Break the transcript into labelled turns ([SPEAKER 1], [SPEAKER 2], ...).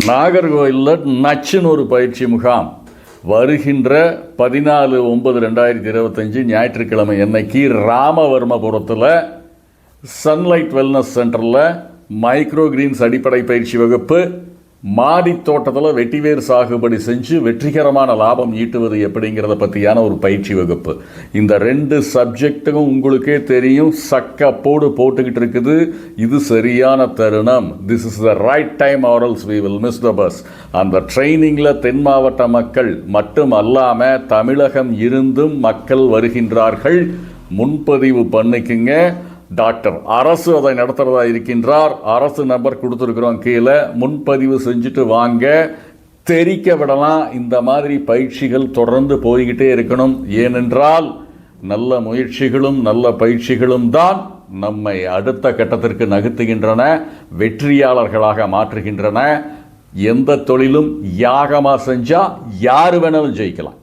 [SPEAKER 1] நாகர்கோயிலில் நச்சுன்னு ஒரு பயிற்சி முகாம். வருகின்ற பதினாலு ஒன்பது ரெண்டாயிரத்தி இருபத்தஞ்சி ஞாயிற்றுக்கிழமை அன்னைக்கு ராமவர்மபுரத்தில் சன்லைட் வெல்னஸ் சென்டரில் மைக்ரோ கிரீன்ஸ் அடிப்படை பயிற்சி வகுப்பு மாடி தோட்டத்தில் வெட்டிவேர் சாகுபடி செஞ்சு வெற்றிகரமான லாபம் ஈட்டுவது எப்படிங்கிறத பற்றியான ஒரு பயிற்சி வகுப்பு. இந்த ரெண்டு சப்ஜெக்ட்டுக்கும் உங்களுக்கே தெரியும். சக்க போடு போட்டுக்கிட்டு இருக்குது. இது சரியான தருணம். This is the right time or else we will miss the bus அந்த ட்ரைனிங்கில் தென் மாவட்ட மக்கள் மட்டும் அல்லாமல் தமிழகம் இருந்தும் மக்கள் வருகின்றார்கள். முன்பதிவு பண்ணிக்குங்க. டாக்டர். அரசு அதை நடத்துகிறதா இருக்கின்றார். அரசு நம்பர் கொடுத்துருக்குறோம் கீழே. முன்பதிவு செஞ்சுட்டு வாங்க. தெரிக்க விடலாம். இந்த மாதிரி பயிற்சிகள் தொடர்ந்து போய்கிட்டே இருக்கணும். ஏனென்றால் நல்ல முயற்சிகளும் நல்ல பயிற்சிகளும் தான் நம்மை அடுத்த கட்டத்திற்கு நகர்த்துகின்றன வெற்றியாளர்களாக மாற்றுகின்றன. எந்த தொழிலும் யாகமாக செஞ்சால் யார் வேணாலும் ஜெயிக்கலாம்.